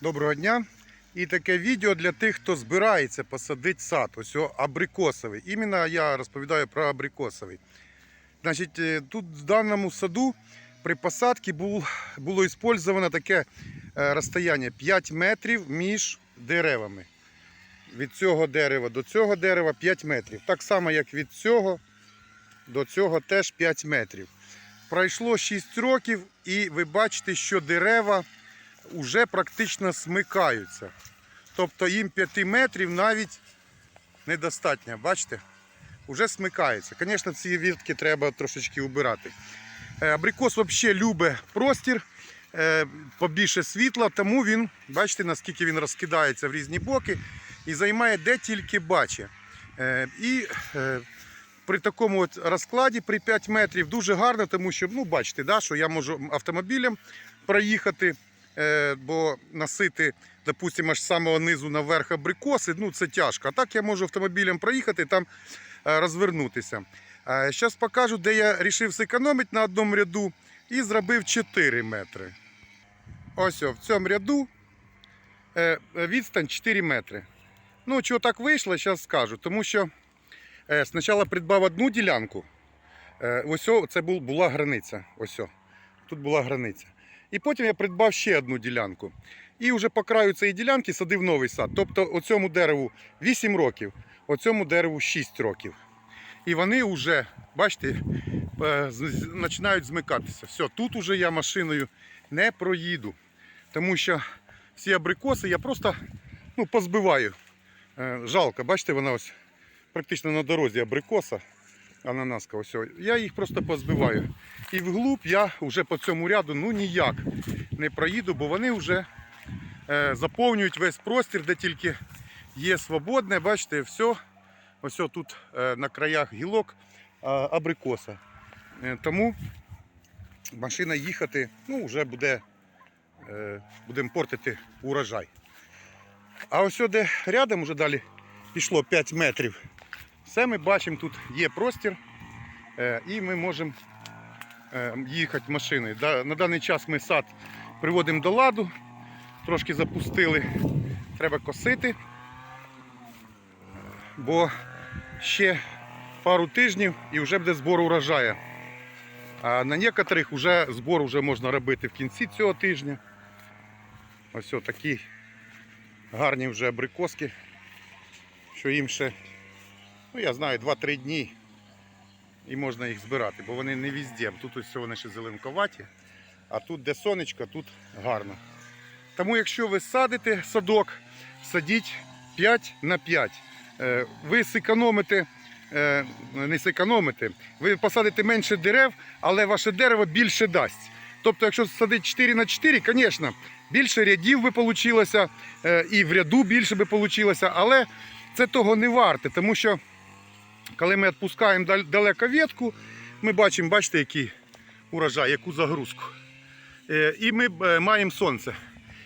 Доброго дня. І таке відео для тих, хто збирається посадити сад. Ось абрикосовий. Іменно я розповідаю про абрикосовий. Значить, е, тут в даному саду при посадці було використовано таке е, розстояння 5 метрів між деревами. Від цього дерева до цього дерева 5 метрів. Так само, як від цього до цього теж 5 метрів. Пройшло 6 років, і ви бачите, що дерева вже практично смикаються. Тобто їм 5 метрів навіть недостатньо. Бачите? Уже смикається. Звісно, ці вітки треба трошечки убирати. Е, Абрикос взагалі любить простір, е, побільше світла, тому він, бачите, наскільки він розкидається в різні боки і займає де тільки бачить. Е, І при такому от розкладі при 5 метрів дуже гарно, тому що, ну, бачите, да, що я можу автомобілем проїхати, бо носити, допустимо, аж з самого низу наверх абрикоси, ну це тяжко. А так я можу автомобілем проїхати там е, розвернутися. Зараз покажу, де я вирішив зекономити на одному ряду і зробив 4 метри. Ось о, в цьому ряду е, відстань 4 метри. Ну, чого так вийшло, зараз скажу. Тому що е, спочатку придбав одну ділянку. Е, ось це була границя. Ось. Тут була границя. І потім я придбав ще одну ділянку. І вже по краю цієї ділянки садив новий сад. Тобто оцьому дереву 8 років, оцьому дереву 6 років. І вони вже, бачите, е, починають змикатися. Все, тут уже я машиною не проїду. Тому що всі абрикоси я просто ну, позбиваю. Е, Жалко, бачите, вона ось практично на дорозі абрикоса, ананаска. Ось. Я їх просто позбиваю. І вглуб я вже по цьому ряду ну ніяк не проїду, бо вони вже е, заповнюють весь простір, де тільки є свободне. Бачите, все. Ось тут е, на краях гілок а, абрикоса. Е, тому машина їхати ну, вже буде, е, будемо портити урожай. А ось де рядом вже далі пішло 5 метрів. Все ми бачимо, тут є простір, е, і ми можемо е, їхати машиною. На даний час ми сад приводимо до ладу, трошки запустили, треба косити, бо ще пару тижнів і вже буде збор урожаю. А на некоторих вже збор вже можна робити в кінці цього тижня. Ось такі гарні вже абрикоски, що їм ще, ну я знаю, 2-3 дні і можна їх збирати, бо вони не везде. Тут ось вони ще зеленковаті, а тут, де сонечко, тут гарно. Тому якщо ви садите садок, садіть 5 на 5. Е, Ви зекономите, е, не зекономите, ви посадите менше дерев, але ваше дерево більше дасть. Тобто, якщо садити 4 на 4, звісно, більше рядів би вийшло, і в ряду більше би вийшло, але це того не варте, тому що коли ми відпускаємо далеко ветку, ми бачимо, бачите, який урожай, яку загрузку. Е, І ми е, маємо сонце,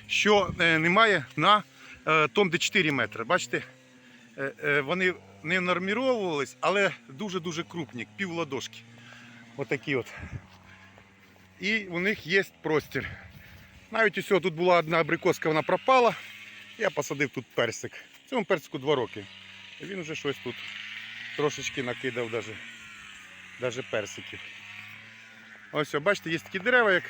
що е, немає на тому, де 4 метри. Бачите, вони не норміровувались, але дуже-дуже крупні, пів ладошки. Отакі от. І у них є простір. Навіть усього тут була одна абрикоска, вона пропала. Я посадив тут персик. Цьому персику 2 роки. Він вже щось тут трошечки накидав даже, даже персиків. Ось, бачите, є такі дерева, як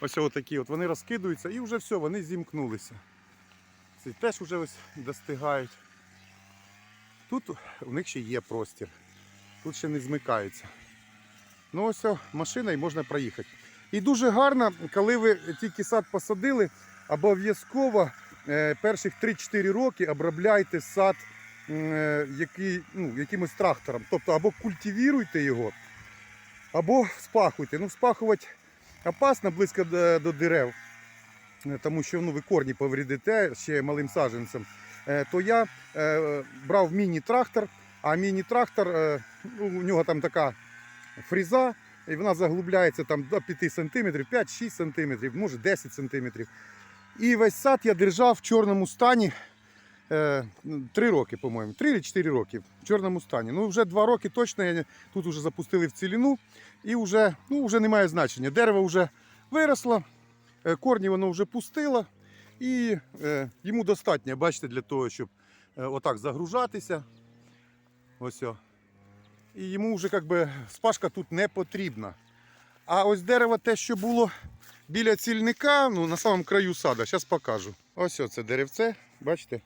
ось такі от, вони розкидуються і вже все, вони зімкнулися. Ці теж вже ось достигають. Тут у них ще є простір. Тут ще не змикаються. Ну ось машина і можна проїхати. І дуже гарно, коли ви тільки сад посадили, обов'язково е, перших 3-4 роки обробляйте сад який, ну, якимось трактором. Тобто або культивіруйте його, або спахуйте. Ну, спахувати опасно близько до, до дерев, е, тому що ну, ви корні повредите ще малим саджанцем. Е, То я е, брав міні-трактор, а міні-трактор, е, ну, у нього там така фріза, і вона заглубляється там до 5 см, 5-6 см, може 10 см. І весь сад я держав в чорному стані е, 3 роки, по-моєму, 3 чи 4 роки в чорному стані. Ну вже 2 роки точно я тут вже запустили в ціліну і вже, ну, вже немає значення. Дерево вже виросло, е, корні воно вже пустило. І е, йому достатньо, бачите, для того, щоб отак загружатися. Ось. О. І йому вже як спашка тут не потрібна. А ось дерево те, що було біля цільника, ну, на самому краю сада, зараз покажу. Ось це деревце, бачите?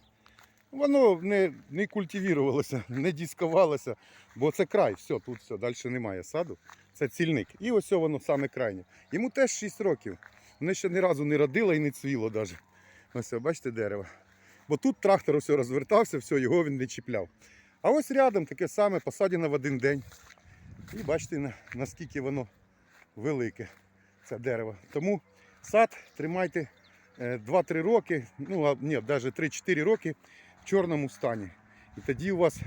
Воно не, не культивірувалося, не дискувалося, бо це край, все, тут все, далі немає саду. Це цільник. І ось воно саме крайнє. Йому теж 6 років. Воно ще ні разу не родило і не цвіло навіть. Ось, бачите, дерево. Бо тут трактор все розвертався, все, його він не чіпляв. А ось рядом таке саме посадено в один день. І бачите, наскільки воно велике, це дерево. Тому сад тримайте е, 2-3 роки, ну а ні, навіть 3-4 роки чорному стані. І тоді у вас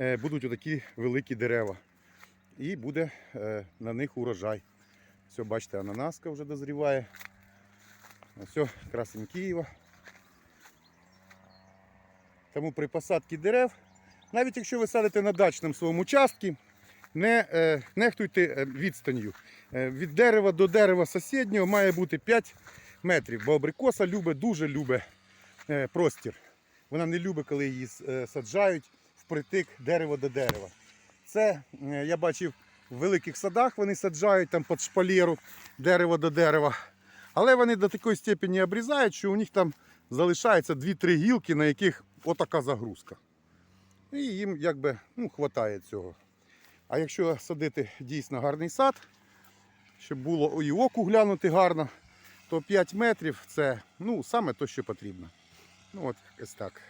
е, будуть отакі великі дерева. І буде е, на них урожай. Все, бачите, ананаска вже дозріває. Ось красень Києва. Тому при посадці дерев, навіть якщо ви садите на дачному своєму участку, не е, нехтуйте е, відстанню. Е, від дерева до дерева сусіднього має бути 5 метрів, бо абрикоса любить, дуже любить е, простір. Вона не любить, коли її е, саджають впритик дерева до дерева. Це е, я бачив в великих садах, вони саджають там під шпалеру дерево до дерева. Але вони до такої степені обрізають, що у них там залишається 2-3 гілки, на яких отака загрузка. І їм якби ну, хватає цього. А якщо садити дійсно гарний сад, щоб було і оку глянути гарно, то 5 метрів це ну, саме те, що потрібно. Ну от ось так.